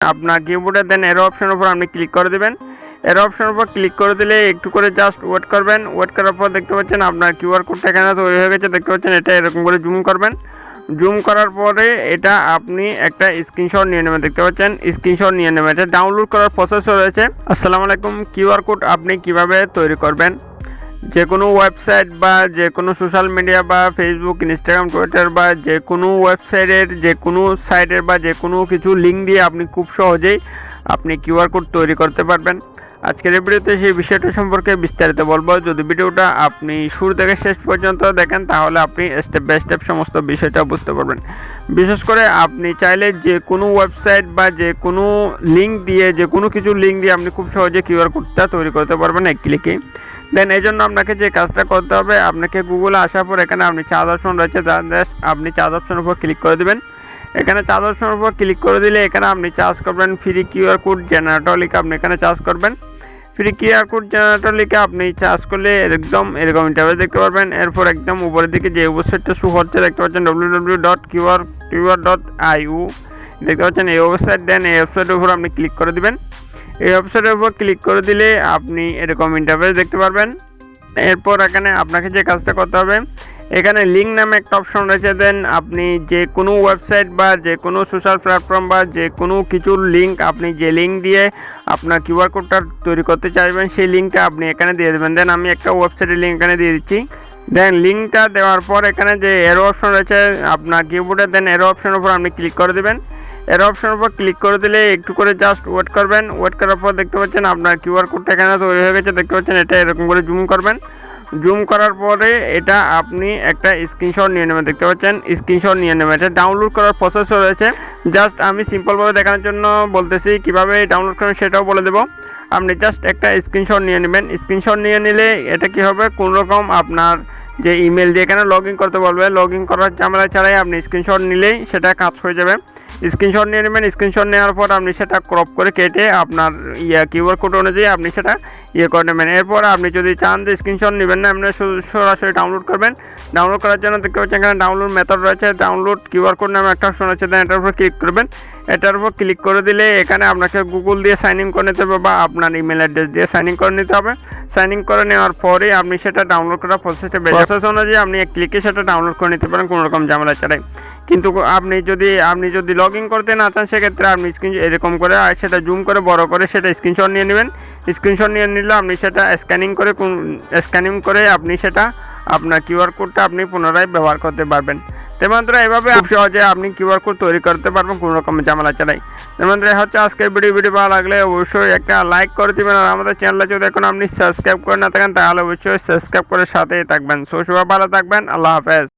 আপনার কিবোর্ডে দেন এরো অপশনের উপর আপনি ক্লিক করে দেবেন। এরো অপশনের উপর ক্লিক করে দিলে একটু করে জাস্ট ওয়েট করবেন। ওয়েট করার পর দেখতে পাচ্ছেন আপনার কিউআর কোডটা এখানে তৈরি হয়ে গেছে। দেখতে পাচ্ছেন এটা এরকম করে জুম করবেন। জুম করার পরে এটা আপনি একটা স্ক্রিনশট নিয়ে নেবেন। দেখতে পাচ্ছেন স্ক্রিনশট নিয়ে নেবেন। এটা ডাউনলোড করার প্রসেস রয়েছে। আসসালামু আলাইকুম। কিউআর কোড আপনি কীভাবে তৈরি করবেন? যে কোনো ওয়েবসাইট বা যে কোনো সোশ্যাল মিডিয়া বা ফেসবুক ইনস্টাগ্রাম টুইটার বা যে কোনো ওয়েবসাইটের যে কোনো সাইটের বা যে কোনো কিছু লিঙ্ক দিয়ে আপনি খুব সহজেই আপনি কিউআর কোড তৈরি করতে পারবেন। আজকের এই ভিডিওতে সেই বিষয়টা সম্পর্কে বিস্তারিত বলব। যদি ভিডিওটা আপনি শুরু থেকে শেষ পর্যন্ত দেখেন, তাহলে আপনি স্টেপ বাই স্টেপ সমস্ত বিষয়টা বুঝতে পারবেন। বিশেষ করে আপনি চাইলে যে কোনো ওয়েবসাইট বা যে কোনো লিঙ্ক দিয়ে যে কোনো কিছু লিঙ্ক দিয়ে আপনি খুব সহজে কিউআর কোডটা তৈরি করতে পারবেন এক ক্লিকে দেন এই জন্য আপনাকে যে কাজটা করতে হবে, আপনাকে গুগলে আসার পর এখানে আপনি চার্জ অপশন রয়েছে আপনি চার্জ অপশনের উপর ক্লিক করে দেবেন। এখানে চার্জ অপশনের উপর ক্লিক করে দিলে এখানে আপনি চার্জ করবেন ফ্রি কিউআর কোড জেনারেটর লিখে আপনি এখানে চার্জ করবেন। ফ্রি কিউআর কোড জেনারেটর লিখে আপনি চার্জ করলে একদম এরকম ইন্টারভেস দেখতে পারবেন। এরপর একদম উপরের দিকে যে ওয়েবসাইটটা শু হচ্ছে দেখতে পাচ্ছেন W W dot QR QR dot IU দেখতে পাচ্ছেন এই ওয়েবসাইট দেন এই ওয়েবসাইটের উপর আপনি ক্লিক করে দিবেন। এই ওয়েবসাইটের উপর ক্লিক করে দিলে আপনি এরকম ইন্টারফেস দেখতে পারবেন। এরপর এখানে আপনাকে যে কাজটা করতে হবে, এখানে লিঙ্ক নামে একটা অপশন রয়েছে। দেন আপনি যে কোনো ওয়েবসাইট বা যে কোনো সোশ্যাল প্ল্যাটফর্ম বা যে কোনো কিছুর লিঙ্ক আপনি যে লিঙ্ক দিয়ে আপনার কিউআর কোডটা তৈরি করতে চাইবেন, সেই লিঙ্কটা আপনি এখানে দিয়ে দেবেন। দেন আমি একটা ওয়েবসাইটের লিঙ্ক এখানে দিয়ে দিচ্ছি। দেন লিঙ্কটা দেওয়ার পর এখানে যে এরো অপশন রয়েছে, আপনার কিবোর্ডে দেন এরো অপশনের উপর আপনি ক্লিক করে দেবেন। এর অপশনের উপর ক্লিক করে দিলে একটু করে জাস্ট ওয়েট করবেন। ওয়েট করার পর দেখতে পাচ্ছেন আপনার কিউআর কোডটা এখানে তৈরি হয়ে গেছে। দেখতে পাচ্ছেন এটা এরকম করে জুম করবেন। জুম করার পরে এটা আপনি একটা স্ক্রিনশট নিয়ে নেবেন। দেখতে পাচ্ছেন স্ক্রিনশট নিয়ে নেবেন। এটা ডাউনলোড করার প্রসেস রয়েছে। জাস্ট আমি সিম্পলভাবে দেখানোর জন্য বলতেছি কীভাবে ডাউনলোড করবেন সেটাও বলে দেবো। আপনি জাস্ট একটা স্ক্রিনশট নিয়ে নেবেন। স্ক্রিনশট নিয়ে নিলে এটা কি হবে? রকম আপনার যে ইমেল দিয়ে এখানে লগ করতে বলবে। লগ করার ঝামেলা ছাড়াই আপনি স্ক্রিনশট নিলেই সেটা কাজ হয়ে যাবে। স্ক্রিনশট নিয়ে নেবেন, স্ক্রিনশট নেওয়ার পর আপনি সেটা ক্রপ করে কেটে আপনার ইয়া কিউআর কোড অনুযায়ী আপনি সেটা ইয়ে করে নেবেন। এরপর আপনি যদি চান যে স্ক্রিনশট নেবেন না, আপনি সরাসরি ডাউনলোড করবেন। ডাউনলোড করার জন্য দেখতে পাচ্ছেন এখানে ডাউনলোড মেথড রয়েছে। ডাউনলোড কিউআর কোড নামে একটা অপশন আছে দেন এটার উপর ক্লিক করবেন। এটার উপর ক্লিক করে দিলে এখানে আপনাকে গুগল দিয়ে সাইন ইন করে নিতে হবে বা আপনার ইমেল অ্যাড্রেস দিয়ে সাইন ইন করে নিতে হবে। সাইন ইন করে নেওয়ার পরে আপনি সেটা ডাউনলোড করার প্রসেসে প্রসেস অনুযায়ী আপনি ক্লিকে সেটা ডাউনলোড করে নিতে পারেন, কোনো রকম ঝামেলা ছাড়াই। কিন্তু আপনি যদি আপনি যদি লগ ইন করতে না চান, সেক্ষেত্রে আপনি স্ক্রিন এরকম করে, আর সেটা জুম করে, বড় করে সেটা স্ক্রিনশট নিয়ে নেবেন। স্ক্রিনশট নিয়ে নিলে আপনি সেটা স্ক্যানিং করে স্ক্যানিং করে আপনি সেটা আপনার কিউআর কোডটা আপনি পুনরায় ব্যবহার করতে পারবেন। তেমন্ত্র এভাবে খুব সহজে আপনি কিউআর কোড তৈরি করতে পারবেন, কোনো রকম ঝামেলা ছাড়াই। তেমন্ত্র হচ্ছে আজকের ভিডিও ভিডিও ভালো লাগলে অবশ্যই একটা লাইক করে দিবেন, আর আমাদের চ্যানেলে যদি এখন আপনি সাবস্ক্রাইব করে না থাকেন, তাহলে অবশ্যই সাবস্ক্রাইব করে সাথেই থাকবেন। সো, সবাই ভালো থাকবেন, আল্লাহ হাফেজ।